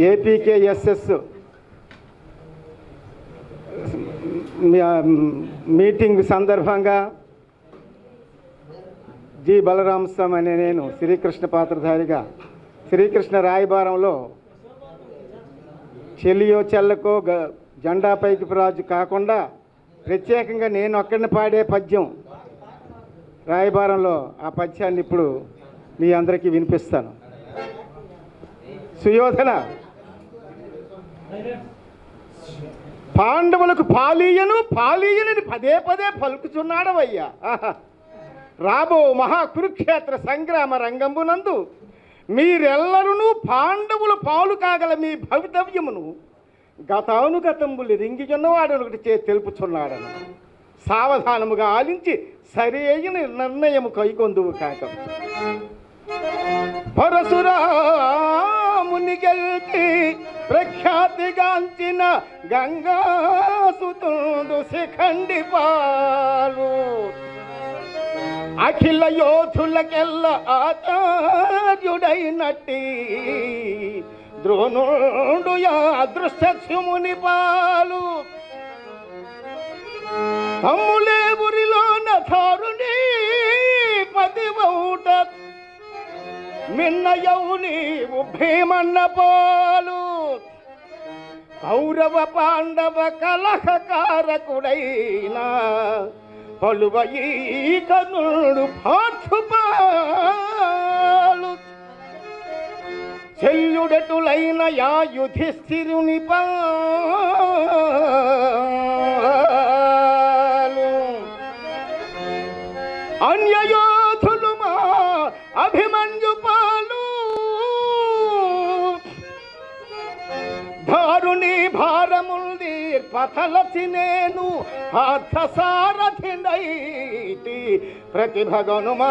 ఏపీకేఎస్ఎస్ meeting సందర్భంగా G. Balaramaswamy అనే నేను శ్రీకృష్ణ పాత్రధారిగా శ్రీకృష్ణ రాయబారంలో చెల్లియో చెల్లకో గ- జెండా పైకి రాజు కాకుండా ప్రత్యేకంగా నేను ఒక్కడిని పాడే పద్యం రాయబారంలో ఆ పద్యాన్ని ఇప్పుడు మీ అందరికీ వినిపిస్తాను. సుయోధన పాండవులకు పాలీయను పాలీయనని పదే పదే పలుకుచున్నాడవయ్యా. ఆహా. రాబో మహా కురుక్షేత్ర సంగ్రామ రంగంబునందు మీరెల్లరూ పాండవులు పాలు కాగల మీ భవితవ్యమును గతానుగతంబులు రింగిజున్నవాడు ఒకటి చే తెలుపుచున్నాడను. సావధానముగా ఆలించి సరి అయిన నిర్ణయము కైకొందువు కాక. పరశురా ప్రఖ్యాతిగాంచిన గంగాసుతుండు శిఖండి పాలు. అఖిల యోధులకెల్ల ఆచార్యుడైనట్టి ద్రోణుడు అదృష్టముని పాలు. తమ్ములే ఊరిలోన ధారుని పదివౌట మిన్నయవు నీవు భీమన్న పాలు. కౌరవ పాండవ కలహకారకుడైన పలువ ఈ కనుడు పార్థుపాలు. చెల్లుడటులైన యాయుధిస్థిరుని పాలు. అన్యయోధులు మా అభిమన్యు పథలచి పథలసి నేను పార్థసారథినైతి ప్రతిభగనుమా.